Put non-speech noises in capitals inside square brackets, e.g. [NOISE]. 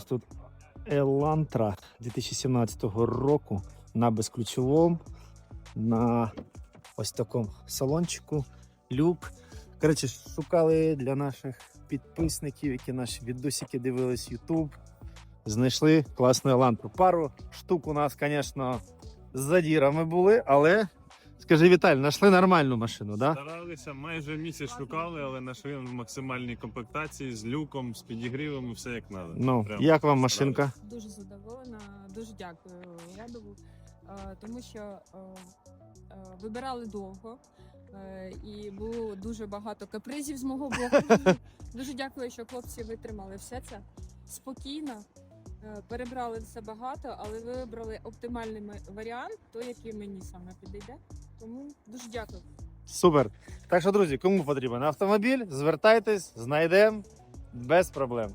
нас тут Елантра 2017 року на безключовому, на ось такому салончику. Люк. Коротше, шукали для наших підписників, які наші відосики дивились YouTube. Знайшли класну Елантру. Пару штук у нас, звісно, з задірами були, але скажи, Віталь, знайшли нормальну машину, так? Да? Старалися, майже місяць шукали, але знайшли в максимальній комплектації з люком, з підігрівом і все як треба. Ну, Прям як вам старались. машинка? Дуже задоволена, дуже дякую Рядову, е, тому що е, е, вибирали довго і було дуже багато капризів з мого боку. [LAUGHS] Дуже дякую, що хлопці витримали все це спокійно. Е, Перебрали все багато, але вибрали оптимальний варіант, той, який мені саме підійде. Тому дуже дякую. Супер. Так що, друзі, кому потрібен автомобіль, звертайтесь, знайдемо без проблем.